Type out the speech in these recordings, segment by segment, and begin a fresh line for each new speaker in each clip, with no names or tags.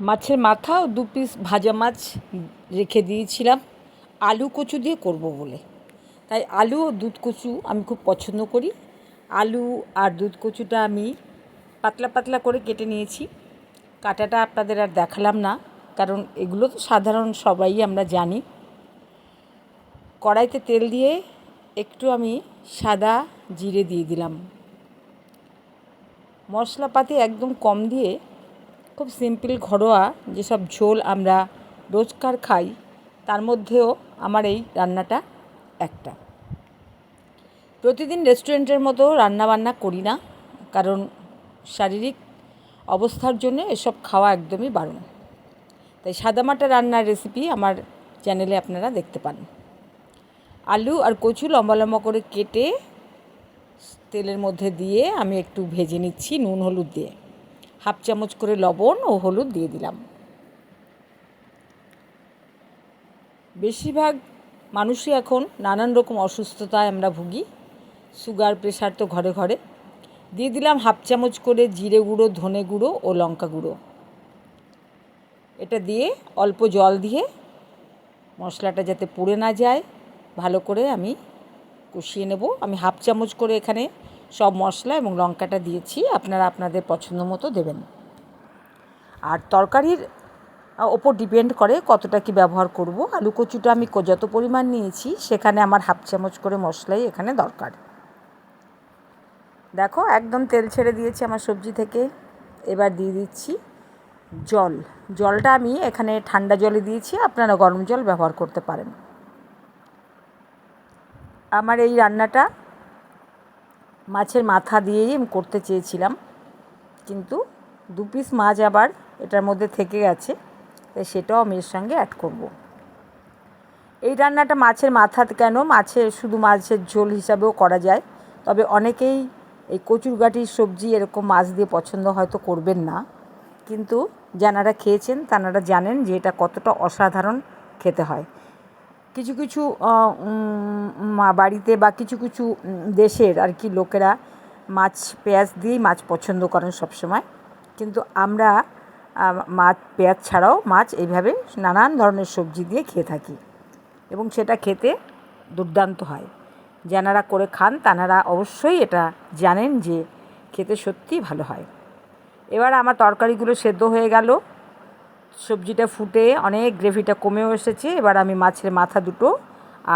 মাছের মাথা ও দু পিস ভাজা মাছ রেখে দিয়েছিলাম। আলু কচু দিয়ে করব বলে। তাই আলু ও দুধ কচু আমি খুব পছন্দ করি। আলু আর দুধ কচুটা আমি পাতলা পাতলা করে কেটে নিয়েছি। কাটাটা আপনাদের আর দেখালাম না, কারণ এগুলো তো সাধারণ সবাই আমরা জানি। কড়াইতে তেল দিয়ে একটু আমি সাদা জিরে দিয়ে দিলাম। মশলাপাতি একদম কম দিয়ে খুব সিম্পল ঘরোয়া যেসব ঝোল আমরা রোজকার খাই, তার মধ্যেও আমার এই রান্নাটা একটা। প্রতিদিন রেস্টুরেন্টের মতো রান্নাবান্না করি না, কারণ শারীরিক অবস্থার জন্য এসব খাওয়া একদমই বারণ। তাই সাদামাটা রান্নার রেসিপি আমার চ্যানেলে আপনারা দেখতে পান। আলু আর কচু লম্বা লম্বা করে কেটে তেলের মধ্যে দিয়ে আমি একটু ভেজে নিচ্ছি নুন, হলুদ দিয়ে। হাফ চামচ করে লবণ ও হলুদ দিয়ে দিলাম। বেশিরভাগ মানুষই এখন নানান রকম অসুস্থতায় আমরা ভুগি, সুগার, প্রেশার তো ঘরে ঘরে। দিয়ে দিলাম হাফ চামচ করে জিরে গুঁড়ো, ধনে গুঁড়ো ও লঙ্কা গুঁড়ো। এটা দিয়ে অল্প জল দিয়ে মশলাটা যাতে পুড়ে না যায়, ভালো করে আমি কষিয়ে নেব। আমি হাফ চামচ করে এখানে সব মশলা এবং লঙ্কাটা দিয়েছি, আপনারা আপনাদের পছন্দ মতো দেবেন। আর তরকারির ওপর ডিপেন্ড করে কতটা কি ব্যবহার করব। আলু কচুটা আমি যত পরিমাণ নিয়েছি, সেখানে আমার হাফ চামচ করে মশলাই এখানে দরকার। দেখো, একদম তেল ছেড়ে দিয়েছি আমার সবজি থেকে। এবার দিয়ে দিচ্ছি জল। জলটা আমি এখানে ঠান্ডা জলে দিয়েছি, আপনারা গরম জল ব্যবহার করতে পারেন। আমার এই রান্নাটা মাছের মাথা দিয়েই আমি করতে চেয়েছিলাম। কিন্তু দু পিস মাছ আবার এটার মধ্যে থেকে গেছে, তাই সেটাও আমি এর সঙ্গে অ্যাড করব। এই রান্নাটা মাছের মাথা কেন? মাছের শুধু মাছের ঝোল হিসাবেও করা যায়। তবে অনেকেই এই কচুর গাঠির সবজি এরকম মাছ দিয়ে পছন্দ হয়তো করবেন না। কিন্তু যারা খেয়েছেন তারা জানেন যে এটা কতটা অসাধারণ খেতে হয়। কিছু কিছু বাড়িতে বা কিছু কিছু দেশের আর কি লোকেরা মাছ, পেঁয়াজ দিয়েই মাছ পছন্দ করেন সবসময়। কিন্তু আমরা মাছ পেঁয়াজ ছাড়াও মাছ এইভাবে নানান ধরনের সবজি দিয়ে খেয়ে থাকি। এবং সেটা খেতে দুর্দান্ত হয়। যারা করে খান, তানারা অবশ্যই এটা জানেন যে খেতে সত্যিই ভালো হয়। এবার আমার তরকারিগুলো সেদ্ধ হয়ে গেল। সবজিটা ফুটে অনেক গ্রেভিটা কমেও এসেছে। এবার আমি মাছের মাথা দুটো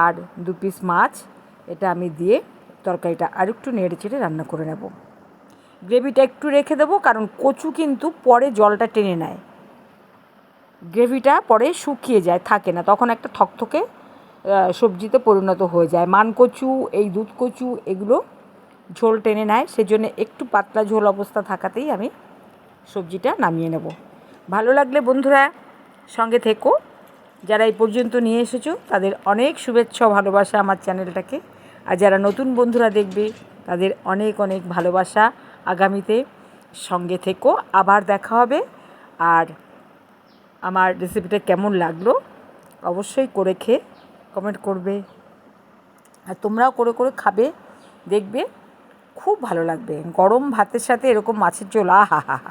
আর দু পিস মাছ। এটা আমি দিয়ে তরকারিটা আরেকটু নেড়ে চেড়ে রান্না করে নেব। গ্রেভিটা একটু রেখে দেবো, কারণ কচু কিন্তু পরে জলটা টেনে নেয়। গ্রেভিটা পরে শুকিয়ে যায়, থাকে না। তখন একটা থকথকে সবজিতে পরিণত হয়ে যায়। মান কচু, এই দুধ কচু, এগুলো ঝোল টেনে নেয়। সেজন্য একটু পাতলা ঝোল অবস্থা থাকাতেই আমি সবজিটা নামিয়ে নেব। ভালো লাগলে বন্ধুরা সঙ্গে থেকো। যারা এই পর্যন্ত নিয়ে এসেছ, তাদের অনেক শুভেচ্ছা ভালোবাসা আমার চ্যানেলটাকে। আর যারা নতুন বন্ধুরা দেখবে, তাদের অনেক অনেক ভালোবাসা আগামীতে সঙ্গে থেকো। আবার দেখা হবে। আর আমার রেসিপিটা কেমন লাগল, অবশ্যই করে খেয়ে কমেন্ট করবে। আর তোমরাও করে করে খাবে, দেখবে, খুব ভালো লাগবে। গরম ভাতের সাথে এরকম মাছের ঝোল, আহা হা হা।